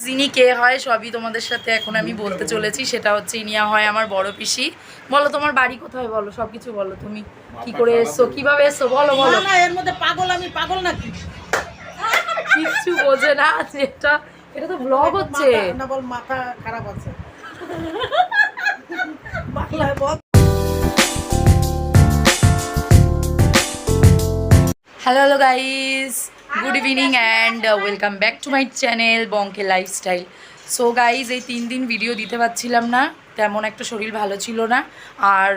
যিনি কে হয় সবই তোমাদের সাথে এখন আমি বলতে চলেছি সেটা হচ্ছে ইনিয়া হয় আমার বড় পিসি। বলো তোমার বাড়ি কোথায় বলো? সবকিছু বলো তুমি। কি করে এসছো? কীভাবে এসছো? বলো বলো। না এর মধ্যে পাগল আমি পাগল নাকি? কিচ্ছু বোঝে না এটা এটা তো ব্লগ হচ্ছে। না বল মাথা খারাপ আছে। বাংলায় বল। Hello hello guys good evening and welcome back to my channel বঙ্কে lifestyle so guys এই তিন দিন ভিডিও দিতে পারছিলাম না। তেমন একটা শরীর ভালো ছিল না। আর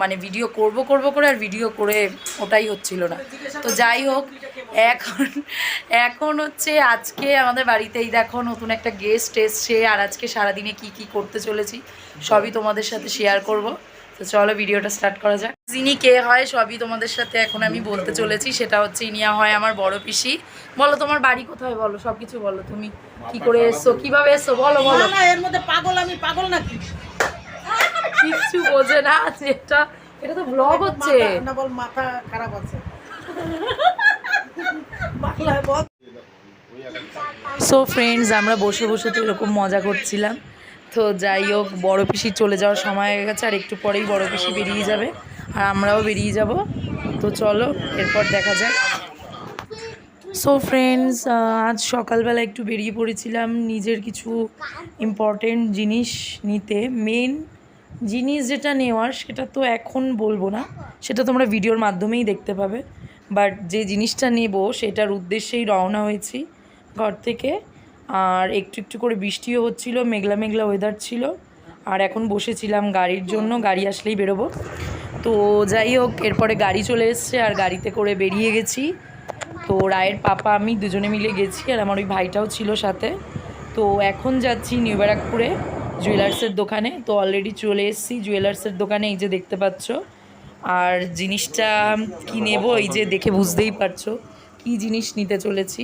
মানে ভিডিও করব করব করে আর ভিডিও করে ওটাই হচ্ছিল না। তো যাই হোক, এখন এখন হচ্ছে আজকে আমাদের বাড়িতেই দেখো নতুন একটা গেস্ট এসছে। আর আজকে সারাদিনে কি কি করতে চলেছি, সবই তোমাদের সাথে শেয়ার করব। তো চলো ভিডিওটা স্টার্ট করা যাক। যিনি কে হয় সবই তোমাদের সাথে এখন আমি বলতে চলেছি সেটা হচ্ছে ইনিয়া হয় আমার বড় পিসি। বলো তোমার বাড়ি কোথায় বলো? সবকিছু বলো তুমি। কি করে এসছো? কীভাবে এসছো? বলো বলো। না এর মধ্যে পাগল আমি পাগল নাকি? কিচ্ছু বোঝে না এটা এটা তো ব্লগ হচ্ছে। না বল মাথা খারাপ আছে। সো ফ্রেন্ডস আমরা বসে বসে তো এরকম মজা করছিলাম। তো যাই হোক, বড় পিসি চলে যাওয়ার সময় হয়ে গেছে, আর একটু পরেই বড় পিসি বেরিয়ে যাবে, আর আমরাও বেরিয়ে যাব। তো চলো, এরপর দেখা যাক। সো ফ্রেন্ডস আজ সকালবেলা একটু বেরিয়ে পড়েছিলাম নিজের কিছু ইম্পর্টেন্ট জিনিস নিতে। মেন জিনিস যেটা নেওয়ার, সেটা তো এখন বলব না, সেটা তোমরা ভিডিওর মাধ্যমেই দেখতে পাবে। বাট যে জিনিসটা নেব, সেটার উদ্দেশ্যেই রওনা হয়েছি ঘর থেকে। আর একটু একটু করে বৃষ্টিও হচ্ছিল, মেঘলা মেঘলা ওয়েদার ছিল। আর এখন বসেছিলাম গাড়ির জন্য, গাড়ি আসলেই বেরোবো। তো যাই হোক, এরপরে গাড়ি চলে এসছে আর গাড়িতে করে বেরিয়ে গেছি। তো রায়ের পাপা, আমি দুজনে মিলে গেছি আর আমার ওই ভাইটাও ছিল সাথে। তো এখন যাচ্ছি নিউ ব্যারাকপুরে জুয়েলার্সের দোকানে। তো অলরেডি চলে এসেছি জুয়েলার্সের দোকানে, এই যে দেখতে পাচ্ছ। আর জিনিসটা কি নেব, এই যে দেখে বুঝতেই পারছ। কি জিনিস নিতে চলেছি?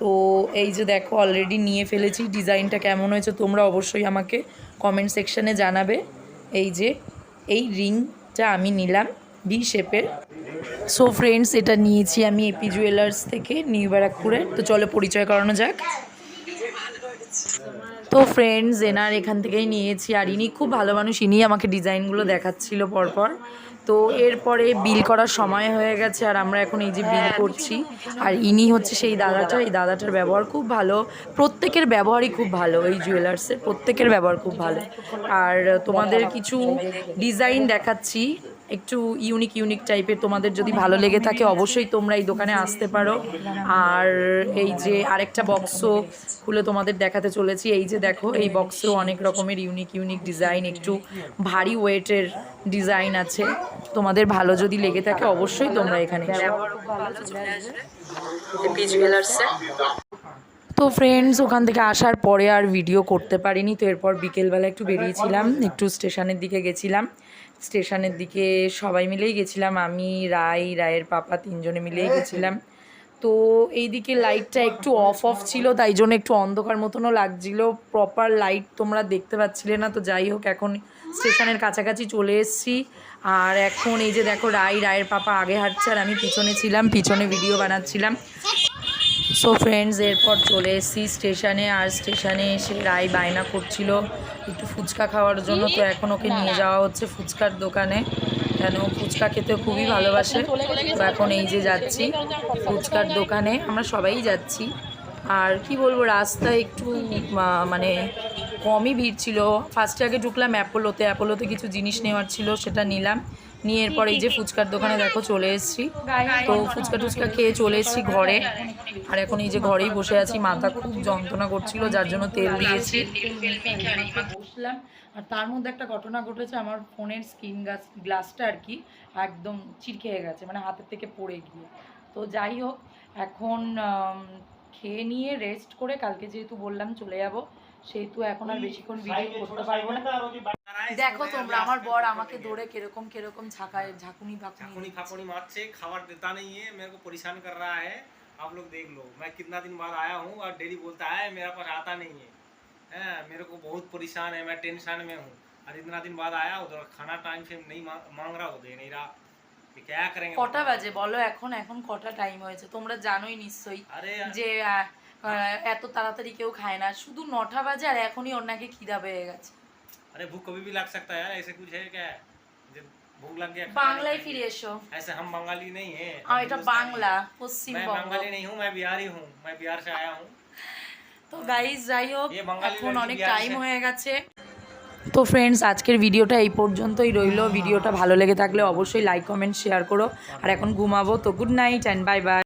তো এই যে দেখো অলরেডি নিয়ে ফেলেছি। ডিজাইনটা কেমন হয়েছে তোমরা অবশ্যই আমাকে কমেন্ট সেকশানে জানাবে। এই যে, এই রিংটা আমি নিলাম ভি শেপের সো ফ্রেন্ডস এটা নিয়েছি আমি এপি জুয়েলার্স থেকে নিউ ব্যারাকপুরে তো চলো পরিচয় করানো যাক। তো ফ্রেন্ডস এনার এখান থেকেই নিয়েছি। আর ইনি খুব ভালো মানুষ ইনি আমাকে ডিজাইনগুলো দেখাচ্ছিল পরপর। তো এরপরে বিল করার সময় হয়ে গেছে আর আমরা এখন এই যে বিল করছি। আর ইনি হচ্ছে সেই দাদাটা, এই দাদাটার ব্যবহার খুব ভালো। প্রত্যেকের ব্যবহারই খুব ভালো এই জুয়েলার্সের প্রত্যেকের ব্যবহার খুব ভালো। আর তোমাদের কিছু ডিজাইন দেখাচ্ছি। একটু ইউনিক ইউনিক টাইপের তোমাদের যদি ভালো লেগে থাকে, অবশ্যই তোমরা এই দোকানে আসতে পারো। আর এই যে আরেকটা বক্সও খুলে তোমাদের দেখাতে চলেছি। এই যে দেখো, এই বক্সেও অনেক রকমের ইউনিক ইউনিক ডিজাইন একটু ভারী ওয়েটের ডিজাইন আছে। তোমাদের ভালো যদি লেগে থাকে, অবশ্যই তোমরা এখানে তো ফ্রেন্ডস ওখান থেকে আসার পরে আর ভিডিও করতে পারিনি, তো এরপর বিকেলবেলা একটু বেরিয়েছিলাম, একটু স্টেশনের দিকে গেছিলাম। স্টেশনের দিকে সবাই মিলেই গেছিলাম। আমি রায় রায়ের পাপা তিনজনে মিলেই গেছিলাম। তো এইদিকে লাইটটা একটু অফ অফ ছিল, তাই জন্য একটু অন্ধকার মতনও লাগছিল। প্রপার লাইট তোমরা দেখতে পাচ্ছিলে না, তো যাই হোক, এখন স্টেশনের কাছাকাছি চলে এসেছি। আর এখন এই যে দেখো রায় রায়ের পাপা আগে হাঁটছে আর আমি পিছনে ছিলাম, পিছনে ভিডিও বানাচ্ছিলাম। সো ফ্রেন্ডস এরপর চলে এসেছি স্টেশনে। আর স্টেশনে এসে রায় বায়না করছিল একটু ফুচকা খাওয়ার জন্য। তো এখন ওকে নিয়ে যাওয়া হচ্ছে ফুচকার দোকানে। কেন? ফুচকা খেতে খুবই ভালোবাসে। তো এখন এই যে যাচ্ছি ফুচকার দোকানে। আমরা সবাই যাচ্ছি। আর কি বলব রাস্তা একটু মানে কমই ভিড় ছিল। ফার্স্টে আগে ঢুকলাম অ্যাপোলোতে অ্যাপোলোতে কিছু জিনিস নেওয়ার ছিল, সেটা নিলাম। নিয়ে এরপর এই যে ফুচকার দোকানে দেখো চলে এসেছি। তো ফুচকা টুচকা খেয়ে চলে এসেছি ঘরে। আর এখন এই যে ঘরেই বসে আছি। মাথা খুব যন্ত্রণা করছিল, যার জন্য তেল দিয়েছি। বসলাম। আর তার মধ্যে একটা ঘটনা ঘটেছে, আমার ফোনের স্ক্রিন গ্লাস, গ্লাসটা আর কি একদম চিরকে হয়ে গেছে মানে হাতের থেকে পড়ে গিয়ে। তো যাই হোক, এখন খেয়ে নিয়ে রেস্ট করে কালকে যেহেতু বললাম চলে যাব। সেহেতু এখন আর বেশিক্ষণ ভিডিও করতে পারবো না দেখো তোমরা আমার বর আমাকে দৌড়ে কিরকম কিরকম ঝাঁকায় ঝাঁকুনি झाकुनी ফাঁকুনি फाकुनी मार से खबर देता नहीं है मेरे को परेशान कर रहा है आप लोग देख लो मैं कितना दिन बाद आया हूँ और डेली बोलता है मेरा पास आता नहीं है हैं, मेरे को बहुत परेशान है मैं टेंशन में हूँ और इतना दिन बाद आया उधर खाना टाइम से नहीं मा- मांग रहा हो दे नहीं रहा ये क्या करेंगे কটা বাজে বলো এখন এখন কটা টাইম হয়েছে তোমরা জানোই নিশ্চয়ই अरे যে আহ, আহ, এত তাড়াতাড়ি কেউ খায় না শুধু নটা বাজে আর এখনই ওর নাকি খিদা পেয়ে গেছে अरे भूख कभी भी लग सकता है यार ऐसे कुछ है क्या जब भूख लग गया खाना বাংলায় नहीं ফিরে এসো खाएंगे। ऐसे हम बंगाली नहीं है আর এটা বাংলা পশ্চিমবঙ্গ मैं बंगाली नहीं हूँ मैं बिहारी हूँ मैं बिहार से आया हूँ তো গাইজ যাই হোক এ বাঙালি এখন বাড়ি অনেক বিহার টাইম আছে। হয়ে গেছে তো ফ্রেন্ডস আজকের ভিডিওটা এই পর্যন্তই রইলো ভিডিওটা ভালো লেগে থাকলে অবশ্যই লাইক কমেন্ট শেয়ার করো আর এখন ঘুমাবো তো good night and bye bye